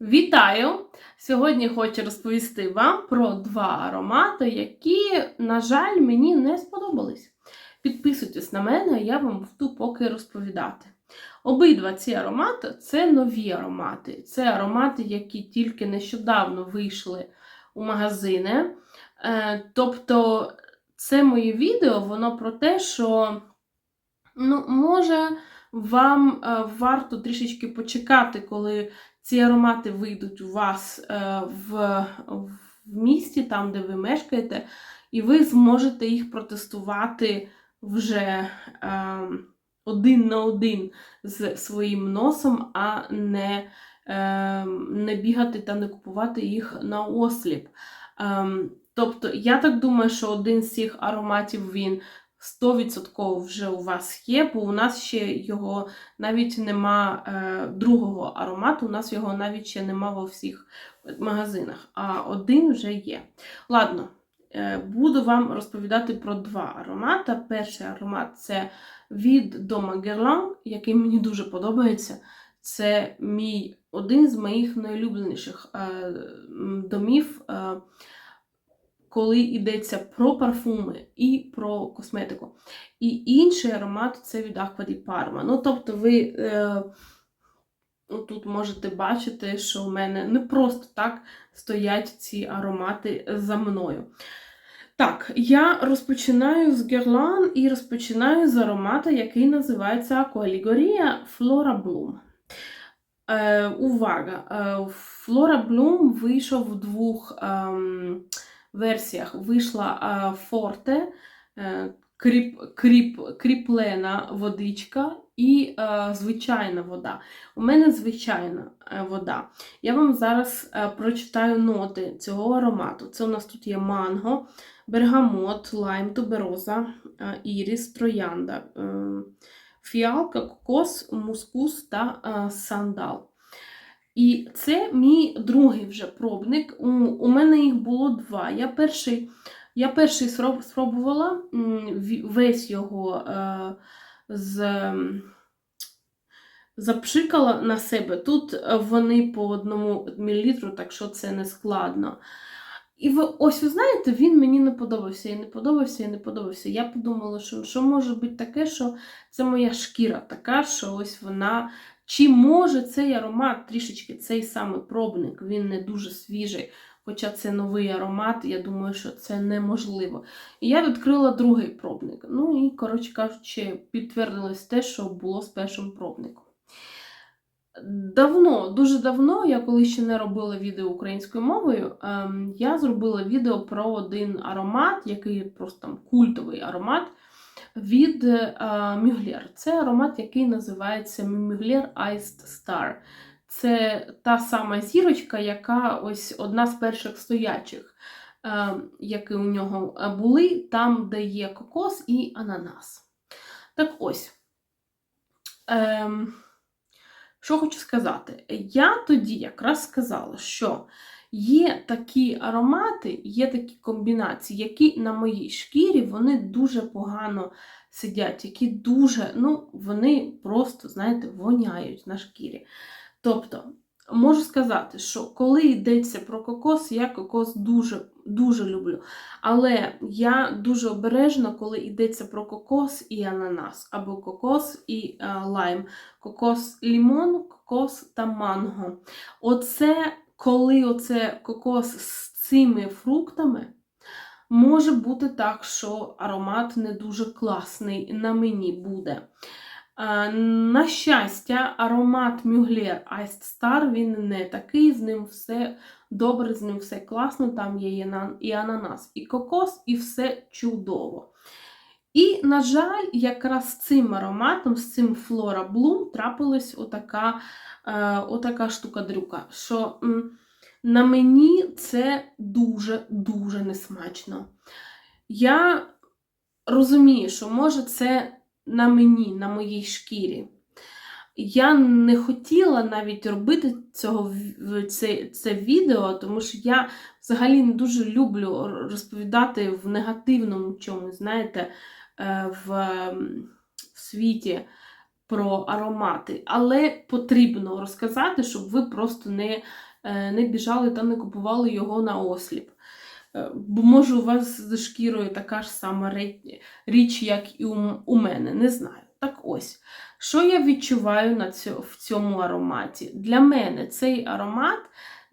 Вітаю! Сьогодні хочу розповісти вам про два аромати, які, на жаль, мені не сподобались. Підписуйтесь на мене, я вам буду поки розповідати. Обидва ці аромати це нові аромати. Це аромати, які тільки нещодавно вийшли у магазини. Е, Тобто, це моє відео, воно про те, що ну, може вам е, варто трішечки почекати, коли ці аромати вийдуть у вас е, в, в місті, там, де ви мешкаєте, і ви зможете їх протестувати вже е, один на один з своїм носом, а не, е, не бігати та не купувати їх на осліп. Е, тобто, я так думаю, що один з цих ароматів він 100% вже у вас є, бо у нас ще його навіть нема е, другого аромату, у нас його навіть ще нема во всіх магазинах, а один вже є. Ладно, е, буду вам розповідати про два аромати. Перший аромат це від Дома Guerlain, який мені дуже подобається. Це мій один з моїх найулюбленіших е, домів. Е, коли йдеться про парфуми і про косметику. І інший аромат це від Aqua di Parma. Ну, тобто, ви е, тут можете бачити, що у мене не просто так стоять ці аромати за мною. Так, я розпочинаю з Guerlain і розпочинаю з аромата, який називається Aqualigoria Flora Bloom. Е, Увага! Е, Flora Bloom вийшов в двох. Е, версіях вийшла форте, кріп, кріп, кріплена водичка і е, звичайна вода. У мене звичайна е, вода. Я вам зараз е, прочитаю ноти цього аромату. Це у нас тут є манго, бергамот, лайм, тубероза, е, іріс, троянда, е, фіалка, кокос, мускус та е, сандал. І це мій другий вже пробник. У, у мене їх було два. Я перший я перший спробувала весь його е, з, запшикала на себе. Тут вони по одному мілілітру, так що це не складно. І ви, ось, ви знаєте, він мені не подобався, і не подобався, і не подобався. Я подумала, що що може бути таке, що це моя шкіра така, що ось вона чи може цей аромат трішечки цей самий пробник, він не дуже свіжий, хоча це новий аромат, я думаю, що це неможливо. І я відкрила другий пробник. Ну і, коротше кажучи, підтвердилось те, що було з першим пробником. Давно, дуже давно, я коли ще не робила відео українською мовою, ем, я зробила відео про один аромат, який просто там культовий аромат від Мюглєр. Це аромат, який називається Мюглєр Iced Star. Це та сама зірочка, яка ось одна з перших стоячих, які у нього були, там, де є кокос і ананас. Так ось. Ем, що хочу сказати? Я тоді якраз сказала, що Є такі аромати, є такі комбінації, які на моїй шкірі вони дуже погано сидять, які дуже, ну, вони просто, знаєте, воняють на шкірі. Тобто, можу сказати, що коли йдеться про кокос, я кокос дуже дуже люблю. Але я дуже обережна, коли йдеться про кокос і ананас, або кокос і а, е, лайм, кокос лімон, кокос та манго. Оце коли оце кокос з цими фруктами, може бути так, що аромат не дуже класний на мені буде. На щастя, аромат Mugler Iced Star, він не такий, з ним все добре, з ним все класно, там є і ананас, і кокос, і все чудово. І, на жаль, якраз цим ароматом, з цим Flora Bloom трапилась отака е, отака штука-дрюка, що на мені це дуже-дуже несмачно. Я розумію, що може це на мені, на моїй шкірі. Я не хотіла навіть робити цього це, це відео, тому що я взагалі не дуже люблю розповідати в негативному чомусь, знаєте, Е, в світі про аромати, але потрібно розказати, щоб ви просто не, е, не біжали та не купували його на осліп. Е, Бо може у вас з шкірою така ж сама річ, як і у мене, не знаю. Так ось, що я відчуваю на цьо, в цьому ароматі? Для мене цей аромат,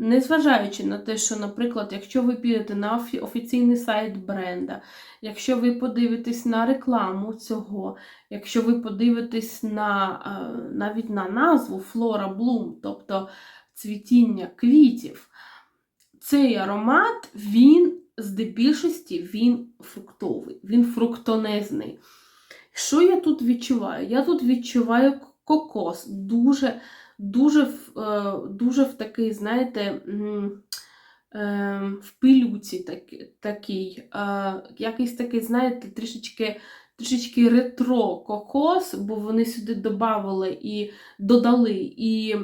незважаючи на те, що, наприклад, якщо ви підете на офіційний сайт бренда, якщо ви подивитесь на рекламу цього, якщо ви подивитесь на, е, навіть на назву Flora Bloom, тобто цвітіння квітів, цей аромат, він здебільшості він фруктовий, він фруктонезний. Що я тут відчуваю? Я тут відчуваю кокос, дуже, дуже, е, дуже в такий, знаєте, е, в пилюці так- такий, е, якийсь такий, знаєте, трішечки, трішечки ретро кокос, бо вони сюди додали і додали і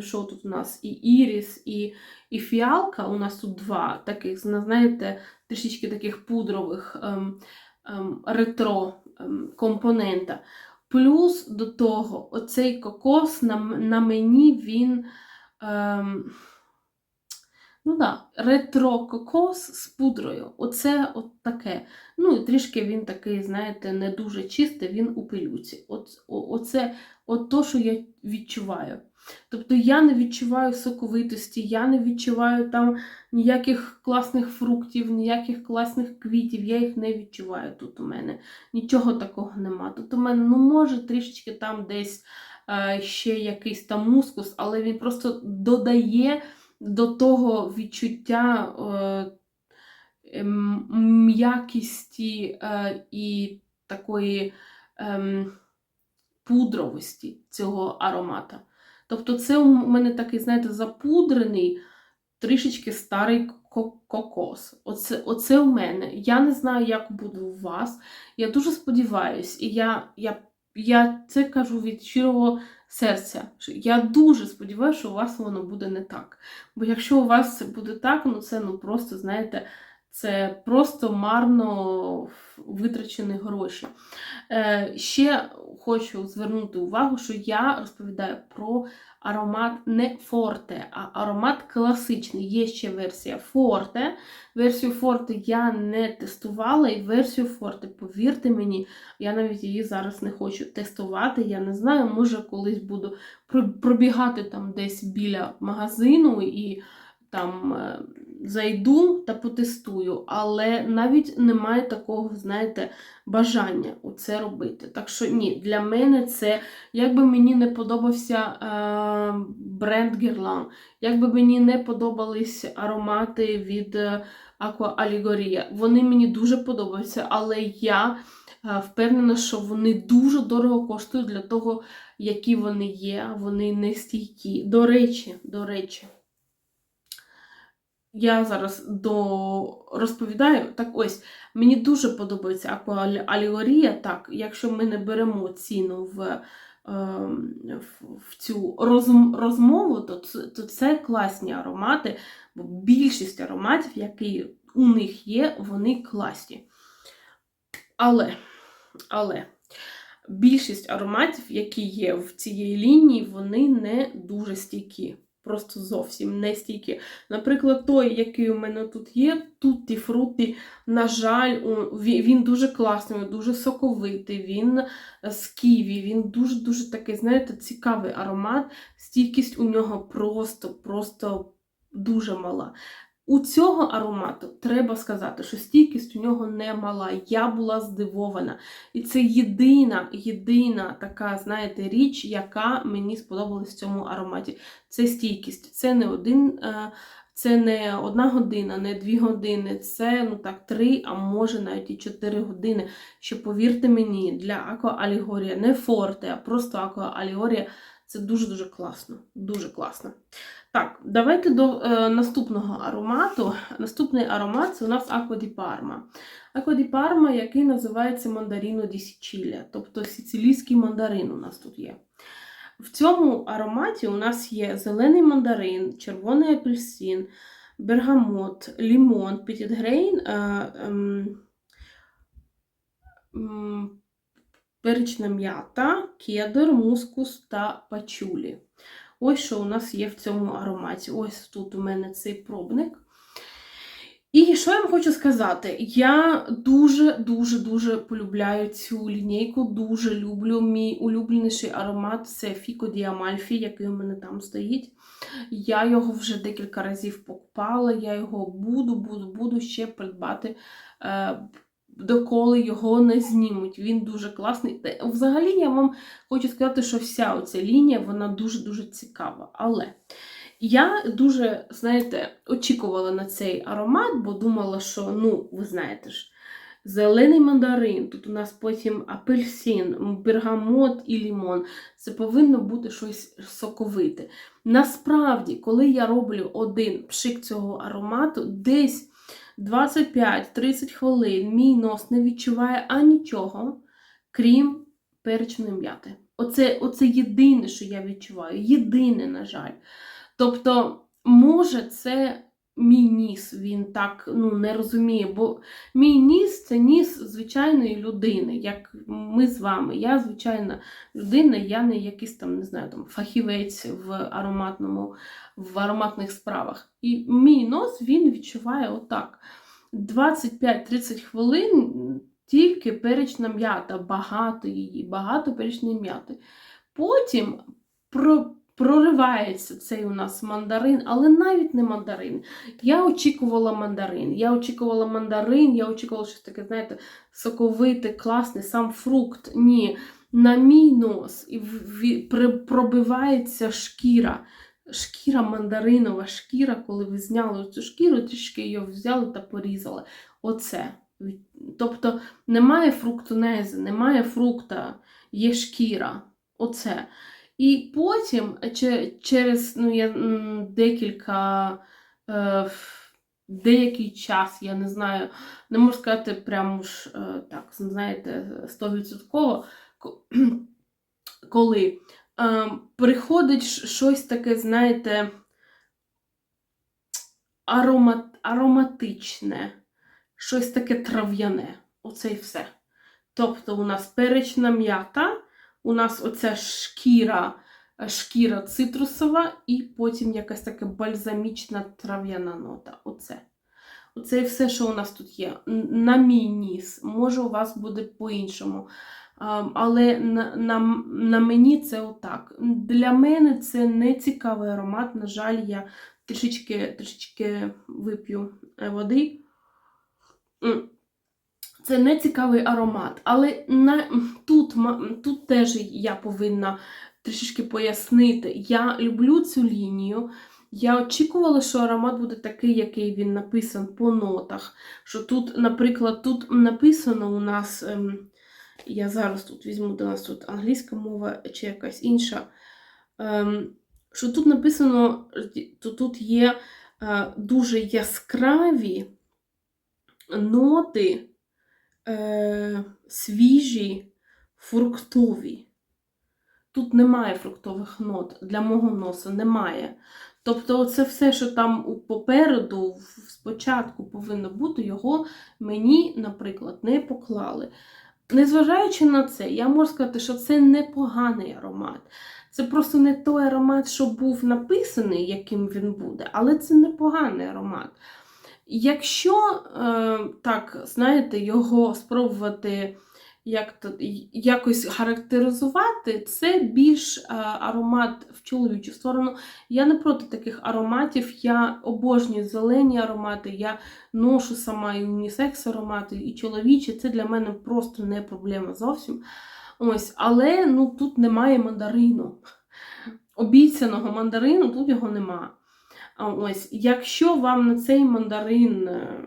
що тут у нас? І іріс, і, і фіалка. У нас тут два таких, знаєте, трішечки таких пудрових ем, ем, ретро ем, компонента. Плюс до того, оцей кокос на, на мені він. Ем, ну да, ретро-кокос з пудрою. Оце от таке. Ну, і трішки він такий, знаєте, не дуже чистий, він у пилюці. От, о- оце от то, що я відчуваю. Тобто я не відчуваю соковитості, я не відчуваю там ніяких класних фруктів, ніяких класних квітів, я їх не відчуваю тут у мене. Нічого такого нема. Тут у мене, ну, може, трішечки там десь е, ще якийсь там мускус, але він просто додає до того відчуття е, ем, м'якісті е, і такої ем, пудровості цього аромата. Тобто, це у мене такий, знаєте, запудрений, трішечки старий кокос. Оце, оце у мене. Я не знаю, як буде у вас. Я дуже сподіваюся, і я, я, я це кажу від щирого серця. Я дуже сподіваюся, що у вас воно буде не так. Бо якщо у вас буде так, ну це ну просто, знаєте, це просто марно витрачені гроші. Е, ще хочу звернути увагу, що я розповідаю про аромат не форте, а аромат класичний. Є ще версія форте. Версію форте я не тестувала, і версію форте, повірте мені, я навіть її зараз не хочу тестувати. Я не знаю, може колись буду пробігати там десь біля магазину і там е, зайду та потестую, але навіть немає такого, знаєте, бажання це робити. Так що ні, для мене це, як би мені не подобався е, бренд Guerlain, як би мені не подобались аромати від е, Aqua Allegoria, вони мені дуже подобаються, але я е, впевнена, що вони дуже дорого коштують для того, які вони є, вони не стійкі. До речі, до речі. Я зараз до... розповідаю. Так ось, мені дуже подобається Allegoria. Так, якщо ми не беремо ціну в, ем, в, цю розмову, то то це класні аромати, бо більшість ароматів, які у них є, вони класні. Але, але більшість ароматів, які є в цій лінії, вони не дуже стійкі. Просто зовсім не стійкі. Наприклад, той, який у мене тут є, Тутті Фруті, на жаль, він дуже класний, дуже соковитий, він е, з ківі, він дуже-дуже такий, знаєте, цікавий аромат. Стійкість у нього просто, просто дуже мала. У цього аромату треба сказати, що стійкість у нього не мала. Я була здивована. І це єдина, єдина така, знаєте, річ, яка мені сподобалась в цьому ароматі. Це стійкість. Це не один, е, це не одна година, не дві години, це ну так, три, а може навіть і чотири години. Що повірте мені, для Aqua Allegoria не форте, а просто Aqua Allegoria це дуже-дуже класно. Дуже класно. Так, давайте до е, наступного аромату. Наступний аромат це у нас Parma. Aqua di Parma, який називається Мандаріно ді Січілія, тобто сицилійський мандарин у нас тут є. В цьому ароматі у нас є зелений мандарин, червоний апельсин, бергамот, лімон, пітітгрейн, е, ем, м, перечна м'ята, кедр, мускус та пачулі. Ось що у нас є в цьому ароматі. Ось тут у мене цей пробник. І що я вам хочу сказати? Я дуже-дуже-дуже полюбляю цю лінійку, дуже люблю. Мій улюбленіший аромат це Фіко Діамальфі, який у мене там стоїть. Я його вже декілька разів покупала, я його буду, буду, буду ще придбати, е, доколи його не знімуть. Він дуже класний. Взагалі, я вам хочу сказати, що вся оця лінія вона дуже-дуже цікава. Але. Я дуже, знаєте, очікувала на цей аромат, бо думала, що, ну, ви знаєте ж, зелений мандарин, тут у нас потім апельсин, бергамот і лімон. Це повинно бути щось соковите. Насправді, коли я роблю один пшик цього аромату, десь 25-30 хвилин мій нос не відчуває анічого, крім перечної м'яти. Оце, оце єдине, що я відчуваю. Єдине, на жаль. Тобто, може, це мій ніс, він так ну, не розуміє, бо мій ніс це ніс звичайної людини, як ми з вами. Я звичайна людина, я не якийсь там, не знаю, там фахівець в ароматному, в ароматних справах. І мій нос він відчуває отак. 25-30 хвилин тільки перечна м'ята, багато її, багато перечної м'яти. Потім про проривається цей у нас мандарин, але навіть не мандарин. Я очікувала мандарин. Я очікувала мандарин, я очікувала щось таке, знаєте, соковите, класне, сам фрукт. Ні. На мій нос і пробивається шкіра. Шкіра мандаринова шкіра, коли ви зняли цю шкіру, трішки її взяли та порізали. Оце. Тобто немає фруктонези, немає фрукта, є шкіра. Оце. І потім через ну, я, декілька е, деякий час, я не знаю, не можу сказати прямо ж е, так, знаєте, 100%, коли е, приходить щось таке, знаєте, аромат, ароматичне, щось таке трав'яне. Оце і все. Тобто у нас перечна м'ята у нас оця шкіра, е, шкіра цитрусова, і потім якась така бальзамічна трав'яна нота. Оце. Оце і все, що у нас тут є. На мій ніс. Може, у вас буде по-іншому. Але на на, на мені це отак. Для мене це не цікавий аромат. На жаль, я трішечки трішечки вип'ю е, води. Це не цікавий аромат, але на, тут тут теж я повинна трішки пояснити. Я люблю цю лінію. Я очікувала, що аромат буде такий, який він написан по нотах. Що тут, наприклад, тут написано у нас, ем, я зараз тут візьму до нас тут англійська мова чи якась інша. Ем, що тут написано, то тут є е, дуже яскраві ноти е, свіжі, фруктові. Тут немає фруктових нот, для мого носа немає. Тобто, це все, що там попереду, спочатку повинно бути, його мені, наприклад, не поклали. Незважаючи на це, я можу сказати, що це непоганий аромат. Це просто не той аромат, що був написаний, яким він буде, але це непоганий аромат. Якщо, е, так, знаєте, його спробувати як то, якось характеризувати, це більш е, аромат в чоловічу сторону. Я не проти таких ароматів, я обожнюю зелені аромати, я ношу сама і унісекс аромати, і чоловічі. Це для мене просто не проблема зовсім. Ось, Але ну, тут немає мандарину. Обіцяного мандарину, тут його немає. Ось, Якщо вам на цей мандарин, е,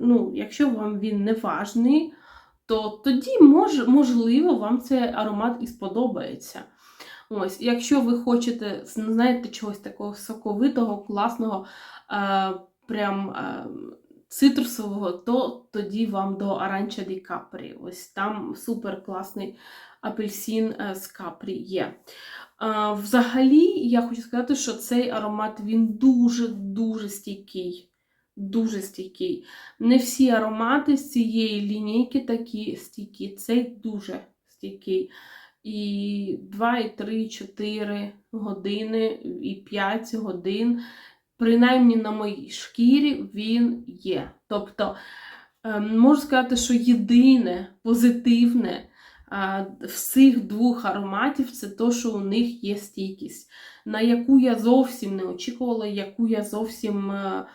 ну, якщо вам він не важний, то тоді мож, можливо вам цей аромат і сподобається. Ось, Якщо ви хочете, знаєте, чогось такого соковитого, класного, е, прям е, цитрусового, то тоді вам до Аранча ді Капрі. Ось там супер класний апельсин е, з капрі є. Взагалі, я хочу сказати, що цей аромат він дуже-дуже стійкий. дуже стійкий. Не всі аромати з цієї лінійки такі стійкі. Цей дуже стійкий. І 2, і 3, і 4 години, і 5 годин, принаймні на моїй шкірі, він є. Тобто, ем, можу сказати, що єдине позитивне цих двох ароматів це те, що у них є стійкість, на яку я зовсім не очікувала, яку я зовсім. е,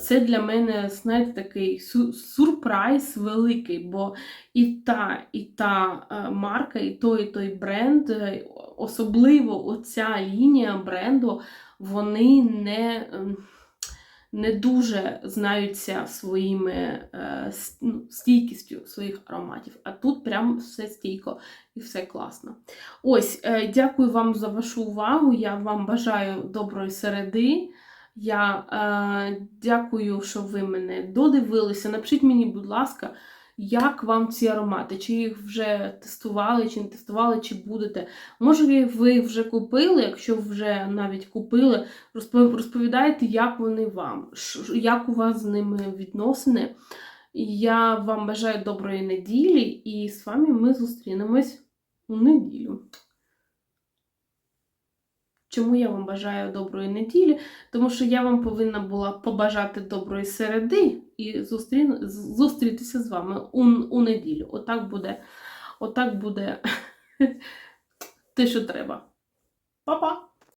Це для мене, знаєте, такий сюрприз великий, бо і та, і та е, марка, і той, і той бренд, е, особливо оця лінія бренду, вони не, ем, не дуже знаються своїми е, ну, стійкістю своїх ароматів. А тут прям все стійко і все класно. Ось, е, дякую вам за вашу увагу. Я вам бажаю доброї середи. Я е, дякую, що ви мене додивилися. Напишіть мені, будь ласка, як вам ці аромати? Чи їх вже тестували, чи не тестували, чи будете. Може, ви вже купили, якщо вже навіть купили, розпов- розповідайте, як вони вам, як у вас з ними відносини. Я вам бажаю доброї неділі, і з вами ми зустрінемось у неділю. Чому я вам бажаю доброї неділі? Тому що я вам повинна була побажати доброї середи і зустрі... зустрітися з вами у, у неділю. Отак буде, отак буде те, що треба. Па-па!